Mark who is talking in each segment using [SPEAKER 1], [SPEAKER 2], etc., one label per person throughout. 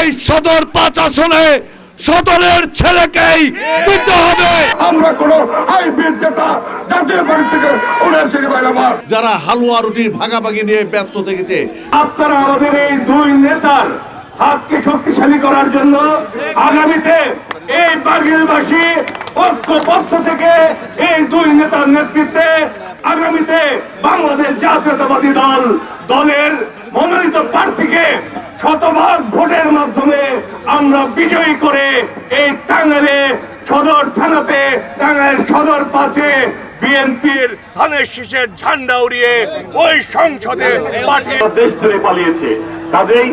[SPEAKER 1] এই সদর পাঁচ আসনে সদরের ছেলেকেই দিতে হবে।
[SPEAKER 2] আমরা কোনো হাইব্রিড নেতা জাতীয় পার্টি থেকে উঠে আমার।
[SPEAKER 3] যারা হালুয়া রুটির ভাগাভাগি নিয়ে ব্যস্ত থেকেছে।
[SPEAKER 2] আপনারা আমাদের এই দুই নেতার হাতকে শক্তিশালী করার জন্য আগামীতে এই বাগিলবাসী ঐক্যবদ্ধ থেকে এই দুই নেতার নেতৃত্বে আগামীতে বাংলাদেশ জাতীয়তাবাদী দল দলের মনোনীত প্রার্থীকে শতভাগ ভোটের মাধ্যমে আমরা বিজয়ী করে এই টাঙ্গাইলে সদর থানাতে, টাঙ্গাইল সদর পাঁচে বিএনপির ধানের শীষের ঝান্ডা উড়িয়ে ওই সংসদে দেশ ছেড়ে পালিয়েছে। কাজেই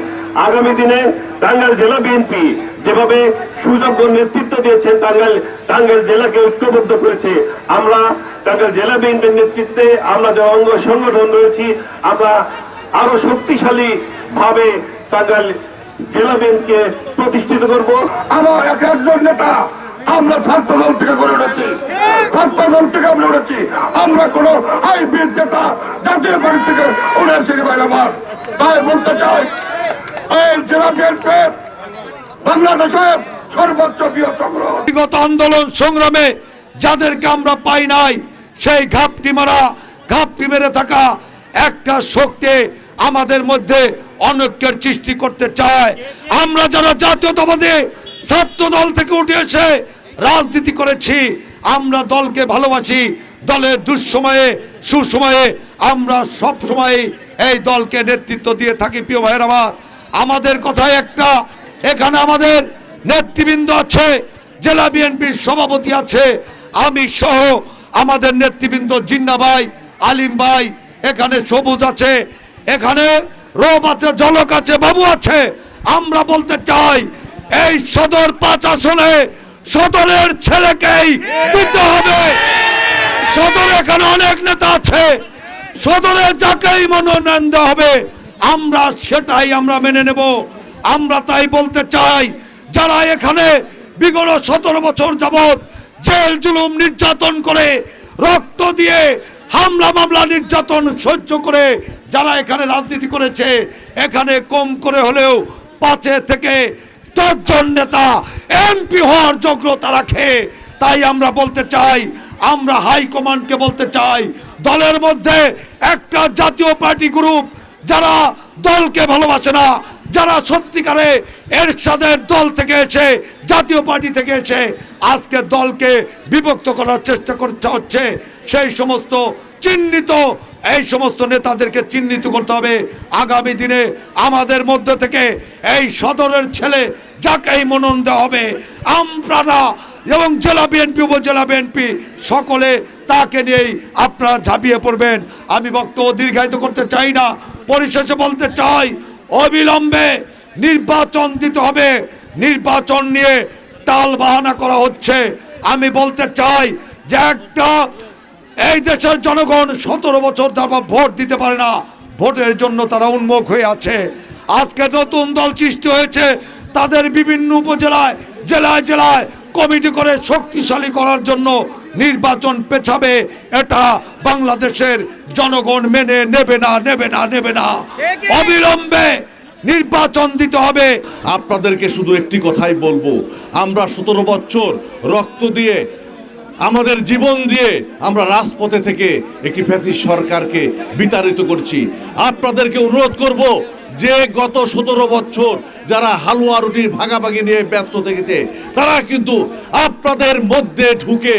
[SPEAKER 2] আগামী দিনে টাঙ্গাইল জেলা বিএনপি যেভাবে সুযোগ্য নেতৃত্ব দিয়েছে, টাঙ্গাইল টাঙ্গাইল জেলাকে ঐক্যবদ্ধ করেছে, আমরা টাঙ্গাইল জেলা বিএনপির নেতৃত্বে আমরা যে অঙ্গ সংগঠন রয়েছি, আমরা আরও শক্তিশালী ভাবে টাঙ্গাইল জেলা বিএনপিকে প্রতিষ্ঠিত করব। আমার এক একজন নেতা আমরা ছাত্র দল থেকে করে উঠেছি। ছাত্র দল থেকে আমরা উঠেছি। আমরা কোনো হাইব্রিড নেতা জাতীয় পার্টি থেকে উঠে এসেছি ভাই আমার। তাই বলতে চাই এই জেলা বিএনপি বাংলাদেশের সর্বোচ্চ বৃহৎ সংগ্রহ
[SPEAKER 1] ব্যক্তিগত আন্দোলন সংগ্রামে যাদেরকে আমরা পাই নাই সেই ঘাপটি মারা ঘাপটি মেরে থাকা একটা শক্তি আমাদের মধ্যে অনৈক্যের সৃষ্টি করতে চায়। আমরা যারা জাতীয়তাবাদী, ছাত্র দল থেকে উঠে এসে রাজনীতি করেছি, আমরা দলকে ভালোবাসি, দলের দুঃসময়ে, সুসময়ে আমরা সব সময় এই দলকে নেতৃত্ব দিয়ে থাকি, প্রিয় ভাইয়ের আমার। আমাদের কথায় একটা, এখানে আমাদের নেতৃবৃন্দ আছে, জেলা বিএনপির সভাপতি আছে, আমি সহ আমাদের নেতৃবৃন্দ জিন্না ভাই আলিম ভাই, এখানে সবুজ আছে, এখানে রোব আছে জলক আছে, বাবু আছে। আমরা বলতে চাই, এই সদর পাঁচ আসনে সদরের ছেলেকেই দিতে হবে। সদর এখানে অনেক নেতা আছে। সদরে যাকেই মনোনয়ন দেওয়া হবে, আমরা সেটাই আমরা মেনে নেব। আমরা তাই বলতে চাই, যারা এখানে বিগত সতেরো বছর যাবৎ জেল জুলুম নির্যাতন করে, রক্ত দিয়ে হামলা মামলা নির্যাতন সহ্য করে যারা এখানে রাজনীতি করেছে, এখানে কম করে হলেও পাঁচে থেকে দশজন নেতা এমপি হওয়ার যোগ্যতা রাখে। তাই আমরা বলতে চাই, আমরা হাইকমান্ডকে বলতে চাই, দলের মধ্যে একটা জাতীয় পার্টি গ্রুপ যারা দলকে ভালোবাসে না, যারা সত্যিকারে এরশাদের দল থেকে এসে, জাতীয় পার্টি থেকে এসে, আজকে দলকে বিভক্ত করার চেষ্টা করতে হচ্ছে। সেই সমস্ত চিহ্নিত, এই সমস্ত নেতাদেরকে চিহ্নিত করতে হবে। আগামী দিনে আমাদের মধ্যে থেকে এই সদরের ছেলে যাকেই মনন দেওয়া হবে আমরা এবং জেলা বিএনপি, উপজেলা বিএনপি সকলে তাকে নিয়েই আপনারা ঝাঁপিয়ে পড়বেন। আমি বক্তব্য দীর্ঘায়িত করতে চাই না, পরিশেষে বলতে চাই, অবিলম্বে নির্বাচন দিতে হবে। নির্বাচন নিয়ে টাল বাহানা করা হচ্ছে। আমি বলতে চাই যে একটা এই দেশের জনগণ সতেরো বছর তারপর ভোট দিতে পারে না। ভোটের জন্য তারা উন্মুখ হয়ে আছে। আজকে নতুন দল সৃষ্টি হয়েছে। তাদের বিভিন্ন উপজেলায়, জেলায় জেলায় কমিটি করে শক্তিশালী করার জন্য নির্বাচন পেছাবে। এটা বাংলাদেশের জনগণ মেনে নেবে না নেবে না নেবে না। অবিলম্বে নির্বাচন দিতে হবে।
[SPEAKER 3] আপনাদেরকে শুধু একটি কথাই বলব। আমরা সতেরো বছর রক্ত দিয়ে আমাদের জীবন দিয়ে আমরা রাজপথে থেকে একটি ফ্যাসিস্ট সরকারকে বিতাড়িত করছি। আপনাদেরকে অনুরোধ করব যে গত সতেরো বছর যারা হালুয়া রুটির ভাগাভাগি নিয়ে ব্যস্ত থেকেছে, তারা কিন্তু আপনাদের মধ্যে ঢুকে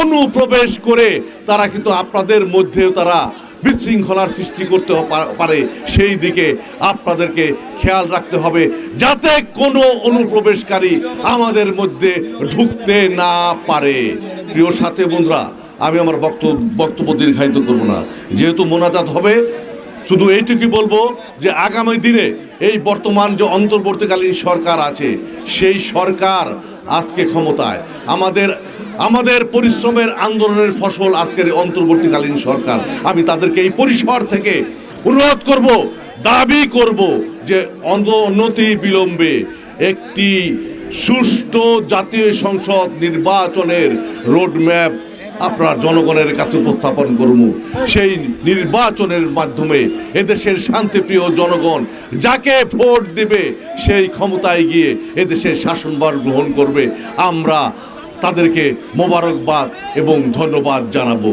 [SPEAKER 3] অনুপ্রবেশ করে তারা কিন্তু আপনাদের মধ্যেও তারা বিশৃঙ্খলার সৃষ্টি করতে পারে, সেই দিকে আপনাদেরকে খেয়াল রাখতে হবে যাতে কোনো অনুপ্রবেশকারী আমাদের মধ্যে ঢুকতে না পারে। প্রিয় সাথে বন্ধুরা, আমি আমার বক্তব্য বক্তব্য দীর্ঘায়িত করব না। যেহেতু মোনাজাত হবে, শুধু এইটুকুই বলব যে আগামী দিনে এই বর্তমান যে অন্তর্বর্তীকালীন সরকার আছে, সেই সরকার আজকে ক্ষমতায়। আমাদের আমাদের পরিশ্রমের আন্দোলনের ফসল আজকের অন্তর্বর্তীকালীন সরকার। আমি তাদেরকে এই পরিসর থেকে অনুরোধ করব, দাবি করব যে অনতি বিলম্বে একটি সুষ্ঠু জাতীয় সংসদ নির্বাচনের রোডম্যাপ আপনারা জনগণের কাছে উপস্থাপন করব সেই নির্বাচনের মাধ্যমে এদেশের শান্তিপ্রিয় জনগণ যাকে ভোট দিবে সেই ক্ষমতায় গিয়ে এদেশের শাসনভার গ্রহণ করবে। আমরা তাদেরকে মোবারকবাদ এবং ধন্যবাদ জানাব।